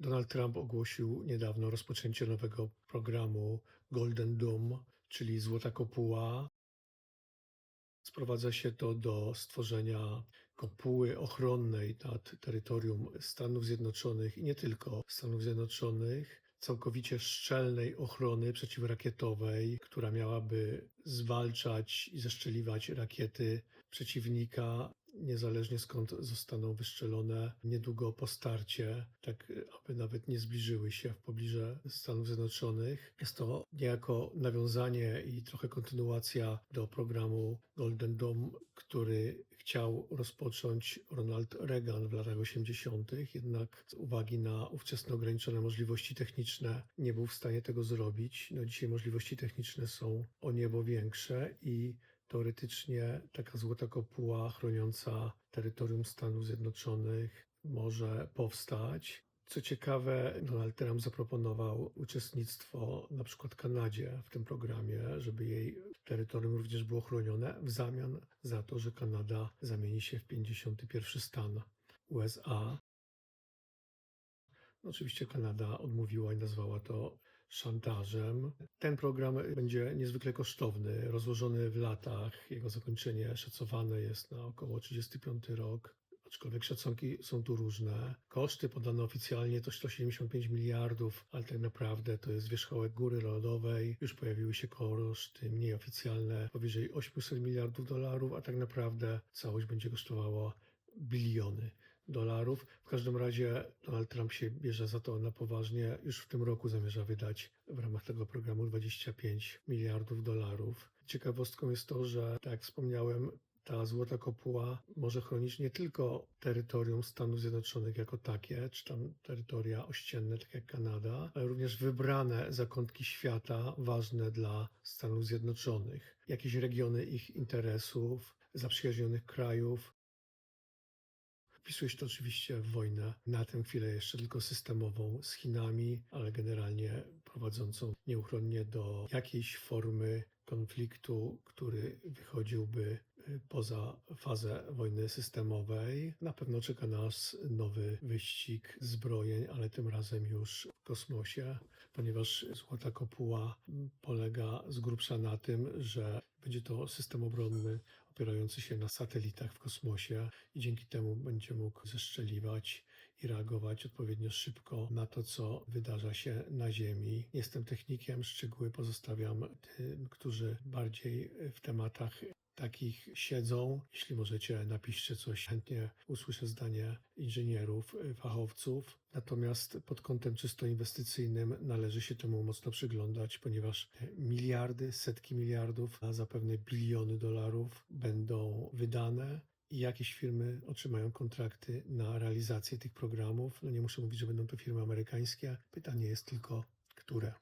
Donald Trump ogłosił niedawno rozpoczęcie nowego programu Golden Dome, czyli Złota Kopuła. Sprowadza się to do stworzenia kopuły ochronnej nad terytorium Stanów Zjednoczonych i nie tylko Stanów Zjednoczonych, całkowicie szczelnej ochrony przeciwrakietowej, która miałaby zwalczać i zeszczeliwać rakiety przeciwnika, niezależnie skąd zostaną wyszczelone niedługo po starcie, tak aby nawet nie zbliżyły się w pobliżu Stanów Zjednoczonych. Jest to niejako nawiązanie i trochę kontynuacja do programu Golden Dome, który chciał rozpocząć Ronald Reagan w latach 80., jednak z uwagi na ówczesne ograniczone możliwości techniczne nie był w stanie tego zrobić. No dzisiaj możliwości techniczne są o niebo większe i teoretycznie taka złota kopuła chroniąca terytorium Stanów Zjednoczonych może powstać. Co ciekawe, Donald Trump zaproponował uczestnictwo na przykład Kanadzie w tym programie, żeby jej terytorium również było chronione, w zamian za to, że Kanada zamieni się w 51 stan USA. No, oczywiście Kanada odmówiła i nazwała to szantażem. Ten program będzie niezwykle kosztowny, rozłożony w latach. Jego zakończenie szacowane jest na około 35 rok. Aczkolwiek szacunki są tu różne. Koszty podane oficjalnie to 175 miliardów, ale tak naprawdę to jest wierzchołek góry lodowej. Już pojawiły się koszty mniej oficjalne powyżej 800 miliardów dolarów, a tak naprawdę całość będzie kosztowała biliony dolarów. W każdym razie Donald Trump się bierze za to na poważnie. Już w tym roku zamierza wydać w ramach tego programu 25 miliardów dolarów. Ciekawostką jest to, że tak jak wspomniałem, ta złota kopuła może chronić nie tylko terytorium Stanów Zjednoczonych jako takie, czy tam terytoria ościenne, tak jak Kanada, ale również wybrane zakątki świata ważne dla Stanów Zjednoczonych, jakieś regiony ich interesów, zaprzyjaźnionych krajów, Wpisuje się to oczywiście w wojnę, na tę chwilę jeszcze tylko systemową z Chinami, ale generalnie prowadzącą nieuchronnie do jakiejś formy konfliktu, który wychodziłby poza fazę wojny systemowej. Na pewno czeka nas nowy wyścig zbrojeń, ale tym razem już w kosmosie, ponieważ Złota Kopuła polega z grubsza na tym, że będzie to system obronny opierający się na satelitach w kosmosie i dzięki temu będzie mógł zeszczeliwać i reagować odpowiednio szybko na to, co wydarza się na Ziemi. Jestem technikiem, szczegóły pozostawiam tym, którzy bardziej w tematach takich siedzą. Jeśli możecie, napiszcie coś, chętnie usłyszę zdanie inżynierów, fachowców. Natomiast pod kątem czysto inwestycyjnym należy się temu mocno przyglądać, ponieważ miliardy, setki miliardów, a zapewne biliony dolarów będą wydane i jakieś firmy otrzymają kontrakty na realizację tych programów. No nie muszę mówić, że będą to firmy amerykańskie. Pytanie jest tylko, które.